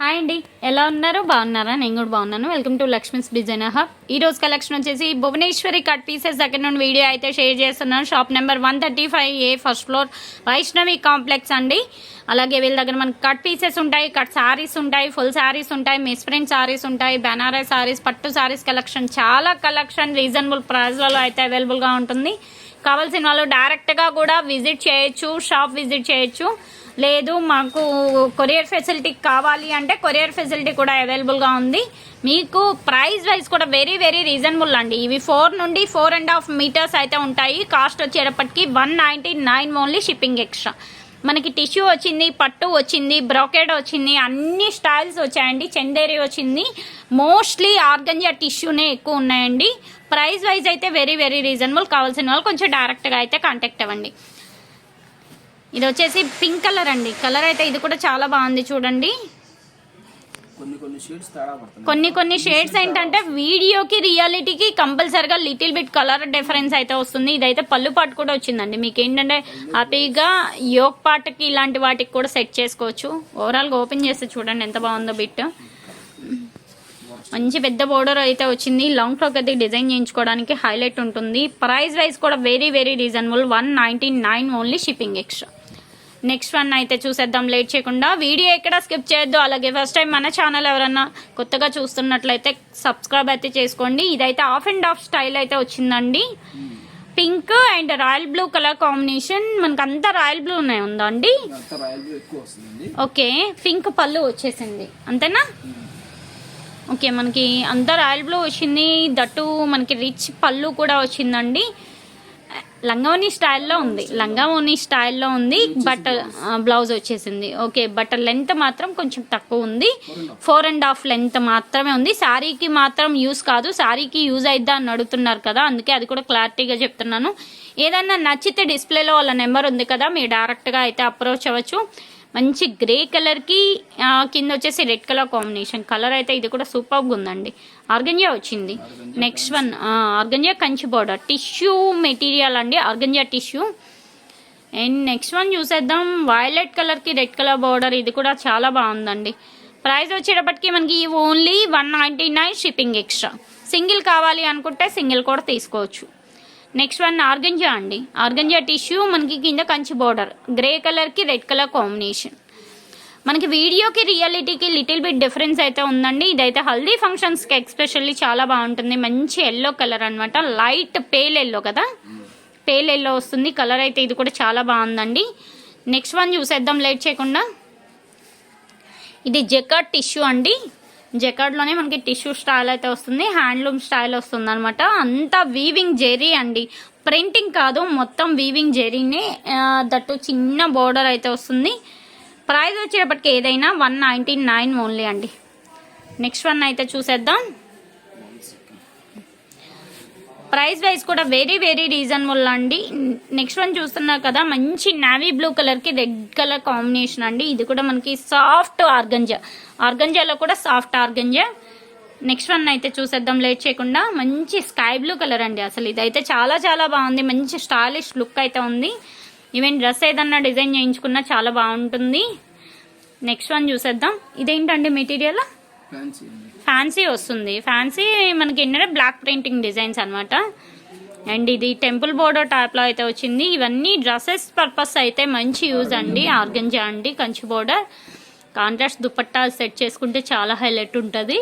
Hi అండి. ఎలా ఉన్నారు? బాగున్నారా? నేను కూడా బాగున్నాను. Welcome to Lakshmi's designer hub ఈ రోజు కలెక్షన్ వచ్చేసి భువనేశ్వరి కట్ పీసెస్ దగ్గర నుండి వీడియో అయితే షేర్ చేస్తున్నాను. Shop number one thirty five A first floor Vaishnavi complex అండి. అలాగే వీళ్ళ దగ్గర మనకి కట్ పీసెస్ ఉంటాయి. కట్ సారీస్ ఉంటాయి. ఫుల్ సారీస్ ఉంటాయి. మిస్ ప్రింట్ సారీస్ ఉంటాయి. బెనారస్ సారీస్ పట్టు శారీస్ కలెక్షన్ చాలా కలెక్షన్ రీజనబుల్ ప్రైస్లలో అయితే అవైలబుల్గా ఉంటుంది. కావాల్సిన వాళ్ళు డైరెక్ట్గా కూడా విజిట్ చేయొచ్చు. షాప్ విజిట్ చేయొచ్చు. లేదు మాకు కొరియర్ ఫెసిలిటీ కావాలి అంటే కొరియర్ ఫెసిలిటీ కూడా అవైలబుల్గా ఉంది. మీకు ప్రైస్ వైజ్ కూడా వెరీ వెరీ రీజనబుల్ అండి. ఇవి ఫోర్ నుండి ఫోర్ అండ్ హాఫ్ మీటర్స్ అయితే ఉంటాయి. కాస్ట్ వచ్చేటప్పటికి one ninety nine only shipping extra. మనకి టిష్యూ వచ్చింది పట్టు వచ్చింది బ్రోకెడ్ వచ్చింది అన్ని స్టైల్స్ వచ్చాయండి. చందేరి వచ్చింది. మోస్ట్లీ ఆర్గంజా టిష్యూనే ఎక్కువ ఉన్నాయండి. ప్రైస్ వైజ్ అయితే వెరీ వెరీ రీజనబుల్. కావాల్సిన వాళ్ళు కొంచెం డైరెక్ట్గా అయితే కాంటాక్ట్ అవ్వండి. ఇది వచ్చేసి పింక్ కలర్ అండి. కలర్ అయితే ఇది కూడా చాలా బాగుంది చూడండి. కొన్ని కొన్ని షేడ్స్ ఏంటంటే వీడియోకి రియాలిటీకి కంపల్సరిగా లిటిల్ బిట్ కలర్ డిఫరెన్స్ అయితే వస్తుంది. ఇదైతే పళ్ళు పాటు కూడా వచ్చిందండి. మీకు ఏంటంటే హ్యాపీగా యోగ్ పాటకి ఇలాంటి వాటికి కూడా సెట్ చేసుకోవచ్చు. ఓవరాల్గా ఓపెన్ చేస్తే చూడండి ఎంత బాగుందో బిట్. మంచి పెద్ద బోర్డర్ అయితే వచ్చింది. లాంగ్ ఫ్రాక్ అయితే డిజైన్ చేయించుకోవడానికి హైలైట్ ఉంటుంది. ప్రైస్ వైజ్ కూడా very very reasonable one ninety nine only shipping extra next one అయితే చూసేద్దాం లేట్ చేయకుండా. వీడియో ఎక్కడ స్కిప్ చేయొద్దు. అలాగే ఫస్ట్ టైం మన ఛానల్ ఎవరన్నా కొత్తగా చూస్తున్నట్లయితే సబ్స్క్రైబ్ అయితే చేసుకోండి. ఇదైతే ఆఫ్ అండ్ ఆఫ్ స్టైల్ అయితే వచ్చిందండి. Pink and royal blue colour combination మనకు అంతా రాయల్ బ్లూ ఉన్నాయి ఉందా అండి ఓకే పింక్ పళ్ళు వచ్చేసింది. అంతేనా? ఓకే మనకి అంతా రాయల్ బ్లూ వచ్చింది. దట్టు మనకి రిచ్ పళ్ళు కూడా వచ్చిందండి. లంగావోని స్టైల్లో ఉంది. లంగావోని స్టైల్లో ఉంది. బట్ బ్లౌజ్ వచ్చేసింది. ఓకే బట్ లెంత్ మాత్రం కొంచెం తక్కువ ఉంది. ఫోర్ అండ్ హాఫ్ లెంత్ మాత్రమే ఉంది. శారీకి మాత్రం యూస్ కాదు. శారీకి యూజ్ అయిద్దా అని అడుగుతున్నారు కదా అందుకే అది కూడా క్లారిటీగా చెప్తున్నాను. ఏదన్నా నచ్చితే డిస్ప్లేలో వాళ్ళ నెంబర్ ఉంది కదా మీరు డైరెక్ట్గా అయితే అప్రోచ్ అవ్వచ్చు. మంచి గ్రే కలర్కి కింద వచ్చేసి రెడ్ కలర్ కాంబినేషన్. కలర్ అయితే ఇది కూడా సూపర్గా ఉందండి. ఆర్గంజా వచ్చింది. Next one organza Kanchi border. Tissue material అండి organza tissue. And next one చూసేద్దాం. వైలెట్ కలర్కి రెడ్ కలర్ బోర్డర్ ఇది కూడా చాలా బాగుందండి. ప్రైస్ వచ్చేటప్పటికి మనకి only one ninety nine shipping extra. Single కావాలి అనుకుంటే సింగిల్ కూడా తీసుకోవచ్చు. నెక్స్ట్ వన్ ఆర్గంజా అండి. ఆర్గంజా టిష్యూ మనకి కింద కంచి బార్డర్ గ్రే కలర్కి రెడ్ కలర్ కాంబినేషన్ మనకి వీడియోకి రియాలిటీకి లిటిల్ బిట్ డిఫరెన్స్ అయితే ఉందండి. ఇదైతే హల్దీ ఫంక్షన్స్కి ఎక్స్పెషల్లీ చాలా బాగుంటుంది. మంచి ఎల్లో కలర్ అనమాట లైట్ పేల్ ఎల్లో కదా? పేల్ ఎల్లో వస్తుంది. కలర్ అయితే ఇది కూడా చాలా బాగుందండి. నెక్స్ట్ వన్ చూసేద్దాం లేట్ చేయకుండా. ఇది జెకాట్ టిష్యూ అండి. జెకార్డ్లోనే మనకి టిష్యూ స్టైల్ అయితే వస్తుంది హ్యాండ్లూమ్ స్టైల్ వస్తుంది అనమాట అంతా వీవింగ్ జెరీ అండి. ప్రింటింగ్ కాదు మొత్తం వీవింగ్ జెరీనే దట్టు చిన్న బోర్డర్ అయితే వస్తుంది. ప్రైస్ వచ్చేటప్పటికి ఏదైనా వన్ నైంటీ నైన్ ఓన్లీ అండి. నెక్స్ట్ వన్ అయితే చూసేద్దాం. ప్రైస్ వైజ్ కూడా వెరీ వెరీ రీజనబుల్ అండి. నెక్స్ట్ వన్ చూస్తున్నారు కదా మంచి నావీ బ్లూ కలర్కి రెడ్ కలర్ కాంబినేషన్ అండి. ఇది కూడా మనకి సాఫ్ట్ ఆర్గంజా ఆర్గంజాలో కూడా సాఫ్ట్ ఆర్గంజా నెక్స్ట్ వన్ అయితే చూసేద్దాం లేట్ చేయకుండా. మంచి స్కై బ్లూ కలర్ అండి అసలు. ఇదైతే చాలా చాలా బాగుంది. మంచి స్టాలిష్ లుక్ అయితే ఉంది. ఈవెన్ డ్రెస్ ఏదన్నా డిజైన్ చేయించుకున్నా చాలా బాగుంటుంది. నెక్స్ట్ వన్ చూసేద్దాం. ఇదేంటండి మెటీరియల్ ఫ్యాన్సీ వస్తుంది. ఫ్యాన్సీ మనకి ఏంటంటే బ్లాక్ ప్రింటింగ్ డిజైన్స్ అనమాట అండ్ ఇది టెంపుల్ బోర్డర్ టైప్లో అయితే వచ్చింది. ఇవన్నీ డ్రెస్సెస్ పర్పస్ అయితే మంచి యూజ్ అండి. ఆర్గంజా అండి Kanchi border contrast dupatta set చేసుకుంటే చాలా హైలైట్ ఉంటుంది.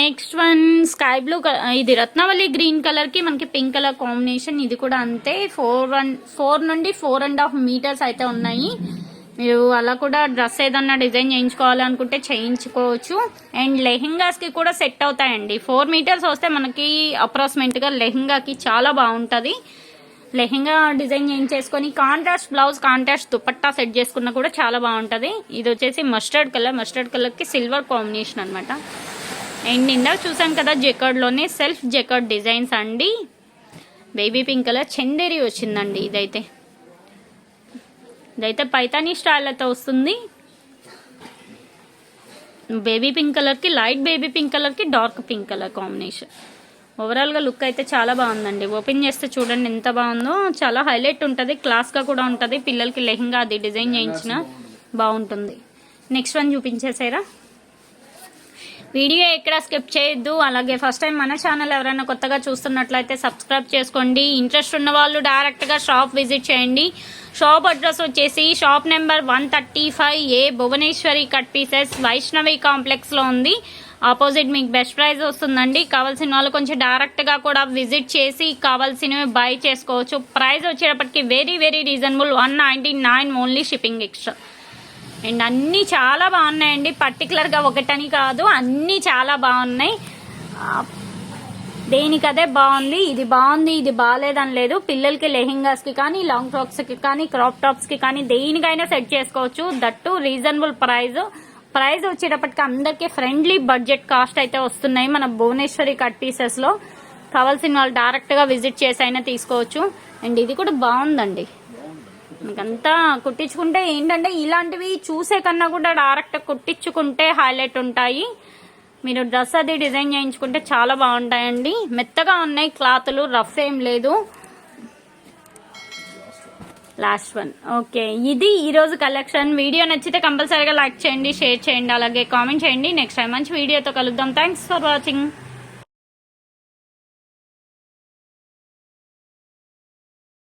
నెక్స్ట్ వన్ స్కై బ్లూ ఇది రత్నవల్లి గ్రీన్ కలర్కి మనకి పింక్ కలర్ కాంబినేషన్ ఇది కూడా అంతే. ఫోర్ వన్ ఫోర్ నుండి ఫోర్ అండ్ హాఫ్ మీటర్స్ అయితే ఉన్నాయి. మీరు అలా కూడా డ్రెస్ ఏదన్నా డిజైన్ చేయించుకోవాలనుకుంటే చేయించుకోవచ్చు. అండ్ లెహెంగాస్కి కూడా సెట్ అవుతాయండి. ఫోర్ మీటర్స్ వస్తే మనకి అప్రాక్సిమేట్గా లెహెంగాకి చాలా బాగుంటుంది. Lehenga design చేయించేసుకొని contrast blouse contrast dupatta set చేసుకున్నా కూడా చాలా బాగుంటుంది. ఇది వచ్చేసి మస్టర్డ్ కలర్ మస్టర్డ్ కలర్కి సిల్వర్ కాంబినేషన్ అనమాట అండ్ ఇందాక చూసాం కదా జెకర్డ్లోనే సెల్ఫ్ జెకర్డ్ డిజైన్స్ అండి. బేబీ పింక్ కలర్ చందేరి వచ్చిందండి ఇదైతే. ఇదైతే పైతానీ స్టైల్ అయితే వస్తుంది. బేబీ పింక్ కలర్కి లైట్ బేబీ పింక్ కలర్కి డార్క్ పింక్ కలర్ కాంబినేషన్. ఓవరాల్గా లుక్ అయితే చాలా బాగుందండి. ఓపెన్ చేస్తే చూడండి ఎంత బాగుందో. చాలా హైలైట్ ఉంటుంది. క్లాస్గా కూడా ఉంటుంది. పిల్లలకి లెహంగా అది డిజైన్ చేయించిన బాగుంటుంది. నెక్స్ట్ వన్ చూపించేసారా? వీడియో ఎక్కడ స్కిప్ చేయొద్దు. అలాగే ఫస్ట్ టైం మన ఛానల్ ఎవరైనా కొత్తగా చూస్తున్నట్లయితే సబ్స్క్రైబ్ చేసుకోండి. ఇంట్రెస్ట్ ఉన్న వాళ్ళు డైరెక్ట్గా షాప్ విజిట్ చేయండి. షాప్ అడ్రస్ వచ్చేసి shop number one thirty five A Bhuvaneshwari cut pieces Vaishnavi కాంప్లెక్స్లో ఉంది. ఆపోజిట్ మీకు బెస్ట్ ప్రైస్ వస్తుందండి. కావాల్సిన వాళ్ళు కొంచెం డైరెక్ట్గా కూడా విజిట్ చేసి కావాల్సినవి బై చేసుకోవచ్చు. ప్రైస్ వచ్చేటప్పటికి very very reasonable one ninety nine only shipping extra and అన్నీ చాలా బాగున్నాయండి. పర్టికులర్గా ఒకటని కాదు అన్నీ చాలా బాగున్నాయి. దేనికదే బాగుంది? ఇది బాగుంది ఇది బాగాలేదని లేదు. పిల్లలకి లెహెంగాస్కి కానీ లాంగ్ ఫ్రాక్స్కి కానీ క్రాప్ టాప్స్కి కానీ దేనికైనా సెట్ చేసుకోవచ్చు. దట్టు రీజనబుల్ ప్రైస్ ప్రైస్ వచ్చేటప్పటికి అందరికీ ఫ్రెండ్లీ బడ్జెట్ కాస్ట్ అయితే వస్తున్నాయి మన భువనేశ్వరి కట్ పీసెస్లో కావాల్సిన వాళ్ళు డైరెక్ట్గా విజిట్ చేసి అయినా తీసుకోవచ్చు. అండ్ ఇది కూడా బాగుందండి. మీకంతా కుట్టించుకుంటే ఏంటంటే ఇలాంటివి చూసే కన్నా కూడా డైరెక్ట్ కుట్టించుకుంటే హైలైట్ ఉంటాయి. మీరు డ్రెస్ అది డిజైన్ చేయించుకుంటే చాలా బాగుంటాయండి. మెత్తగా ఉన్నాయి క్లాతులు రఫ్ ఏం లేదు. లాస్ట్ వన్ ఓకే ఇది ఈరోజు కలెక్షన్ వీడియో నచ్చితే కంపల్సరీగా లైక్ చేయండి షేర్ చేయండి అలాగే కామెంట్ చేయండి. నెక్స్ట్ టైం మంచి వీడియోతో కలుద్దాం. Thanks for watching